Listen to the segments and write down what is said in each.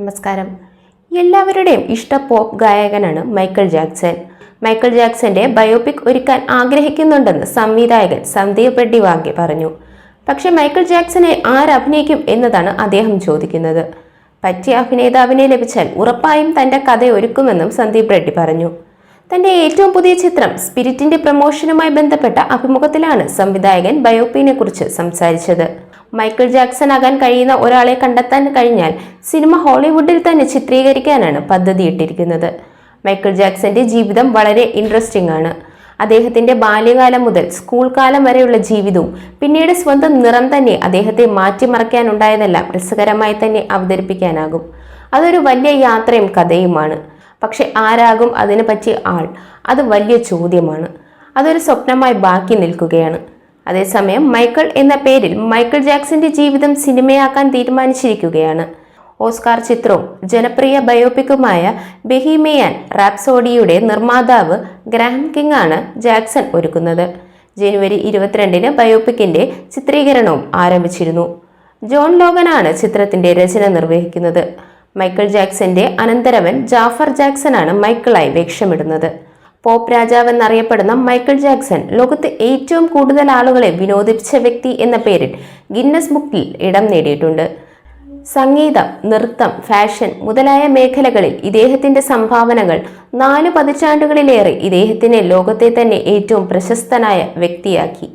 നമസ്കാരം. എല്ലാവരുടെയും ഇഷ്ട പോപ്പ് ഗായകനാണ് മൈക്കിൾ ജാക്സൺ മൈക്കിൾ ജാക്സന്റെ ബയോപിക് ഒരുക്കാൻ ആഗ്രഹിക്കുന്നുണ്ടെന്ന് സംവിധായകൻ സന്ദീപ് റെഡ്ഡി വാഗ്യ പറഞ്ഞു. പക്ഷേ മൈക്കിൾ ജാക്സനെ ആരഭിനയിക്കും എന്നതാണ് അദ്ദേഹം ചോദിക്കുന്നത്. പറ്റിയ അഭിനേതാവിനെ ലഭിച്ചാൽ ഉറപ്പായും തന്റെ കഥ ഒരുക്കുമെന്നും സന്ദീപ് റെഡ്ഡി പറഞ്ഞു. തന്റെ ഏറ്റവും പുതിയ ചിത്രം സ്പിരിറ്റിന്റെ പ്രമോഷനുമായി ബന്ധപ്പെട്ട അഭിമുഖത്തിലാണ് സംവിധായകൻ ബയോപ്പിനെ കുറിച്ച് സംസാരിച്ചത്. മൈക്കിൾ ജാക്സൺ ആകാൻ കഴിയുന്ന ഒരാളെ കണ്ടെത്താൻ കഴിഞ്ഞാൽ സിനിമ ഹോളിവുഡിൽ തന്നെ ചിത്രീകരിക്കാനാണ് പദ്ധതിയിട്ടിരിക്കുന്നത്. മൈക്കിൾ ജാക്സന്റെ ജീവിതം വളരെ ഇൻട്രസ്റ്റിംഗ് ആണ്. അദ്ദേഹത്തിന്റെ ബാല്യകാലം മുതൽ സ്കൂൾ കാലം വരെയുള്ള ജീവിതവും പിന്നീട് സ്വന്തം നിറം തന്നെ അദ്ദേഹത്തെ മാറ്റിമറിക്കാനുണ്ടായതെല്ലാം രസകരമായി തന്നെ അവതരിപ്പിക്കാനാകും. അതൊരു വലിയ യാത്രയും കഥയുമാണ്. പക്ഷെ ആരാകും അതിനെ പറ്റിയ ആൾ. അത് വലിയ ചോദ്യമാണ്. അതൊരു സ്വപ്നമായി ബാക്കി നിൽക്കുകയാണ്. അതേസമയം മൈക്കിൾ എന്ന പേരിൽ മൈക്കിൾ ജാക്സന്റെ ജീവിതം സിനിമയാക്കാൻ തീരുമാനിച്ചിരിക്കുകയാണ്. ഓസ്കാർ ചിത്രവും ജനപ്രിയ ബയോപിക്കുമായ ബെഹിമിയൻ റാപ്സോഡിയുടെ നിർമ്മാതാവ് ഗ്രാഹം കിങ് ആണ് ജാക്സൺ ഒരുക്കുന്നത്. ജനുവരി ഇരുപത്തിരണ്ടിന് ബയോപിക്കിന്റെ ചിത്രീകരണവും ആരംഭിച്ചിരുന്നു. ജോൺ ലോഗനാണ് ചിത്രത്തിന്റെ രചന നിർവഹിക്കുന്നത്. മൈക്കിൾ ജാക്സന്റെ അനന്തരവൻ ജാഫർ ജാക്സനാണ് മൈക്കിളായി വേക്ഷമിടുന്നത് പോപ്പ് രാജാവ് എന്നറിയപ്പെടുന്ന മൈക്കിൾ ജാക്സൺ ലോകത്ത് ഏറ്റവും കൂടുതൽ ആളുകളെ വിനോദിപ്പിച്ച വ്യക്തി എന്ന പേരിൽ ഗിന്നസ് ബുക്കിൽ ഇടം നേടിയിട്ടുണ്ട്. സംഗീതം നൃത്തം ഫാഷൻ മുതലായ മേഖലകളിൽ ഇദ്ദേഹത്തിന്റെ സംഭാവനകൾ നാല് പതിറ്റാണ്ടുകളിലേറെ ഇദ്ദേഹത്തിനെ ലോകത്തെ തന്നെ ഏറ്റവും പ്രശസ്തനായ വ്യക്തിയാക്കി.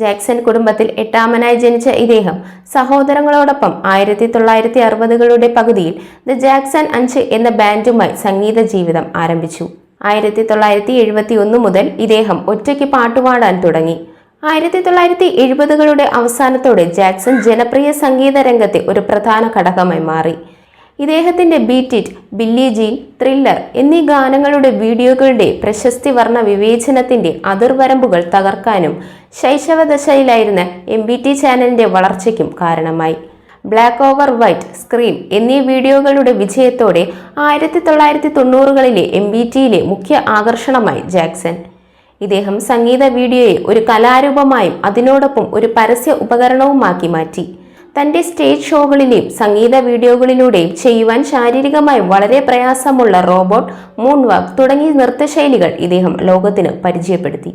ജാക്സൺ കുടുംബത്തിൽ എട്ടാമനായി ജനിച്ച ഇദ്ദേഹം സഹോദരങ്ങളോടൊപ്പം ആയിരത്തി തൊള്ളായിരത്തി അറുപതുകളുടെ പകുതിയിൽ ദ ജാക്സൺ അഞ്ച് എന്ന ബാൻഡുമായി സംഗീത ജീവിതം ആരംഭിച്ചു. ആയിരത്തി തൊള്ളായിരത്തി എഴുപത്തി ഒന്ന് മുതൽ ഇദ്ദേഹം ഒറ്റയ്ക്ക് പാട്ടുപാടാൻ തുടങ്ങി. ആയിരത്തി തൊള്ളായിരത്തി എഴുപതുകളുടെ അവസാനത്തോടെ ജാക്സൺ ജനപ്രിയ സംഗീത രംഗത്തെ ഒരു പ്രധാന ഘടകമായി മാറി. ഇദ്ദേഹത്തിന്റെ ബീറ്റിറ്റ് ബില്ലി ജീൻ ത്രില്ലർ എന്നീ ഗാനങ്ങളുടെ വീഡിയോകളുടെ പ്രശസ്തി വർണ വിവേചനത്തിന്റെ അതിർവരമ്പുകൾ തകർക്കാനും ശൈശവദശയിലായിരുന്ന എം ബി ടി ചാനലിന്റെ വളർച്ചയ്ക്കും കാരണമായി. ബ്ലാക്ക് ഓവർ വൈറ്റ് സ്ക്രീൻ എന്നീ വീഡിയോകളുടെ വിജയത്തോടെ ആയിരത്തി തൊള്ളായിരത്തി തൊണ്ണൂറുകളിലെ എം ബി ടിയിലെ മുഖ്യ ആകർഷണമായി ജാക്സൺ. ഇദ്ദേഹം സംഗീത വീഡിയോയെ ഒരു കലാരൂപമായും അതിനോടൊപ്പം ഒരു പരസ്യ ഉപകരണവുമാക്കി മാറ്റി. തന്റെ സ്റ്റേജ് ഷോകളിലെയും സംഗീത വീഡിയോകളിലൂടെയും ചെയ്യുവാൻ ശാരീരികമായി വളരെ പ്രയാസമുള്ള റോബോട്ട് മൂൺ വാക്ക് തുടങ്ങിയ നൃത്തശൈലികൾ ഇദ്ദേഹം ലോകത്തിന് പരിചയപ്പെടുത്തി.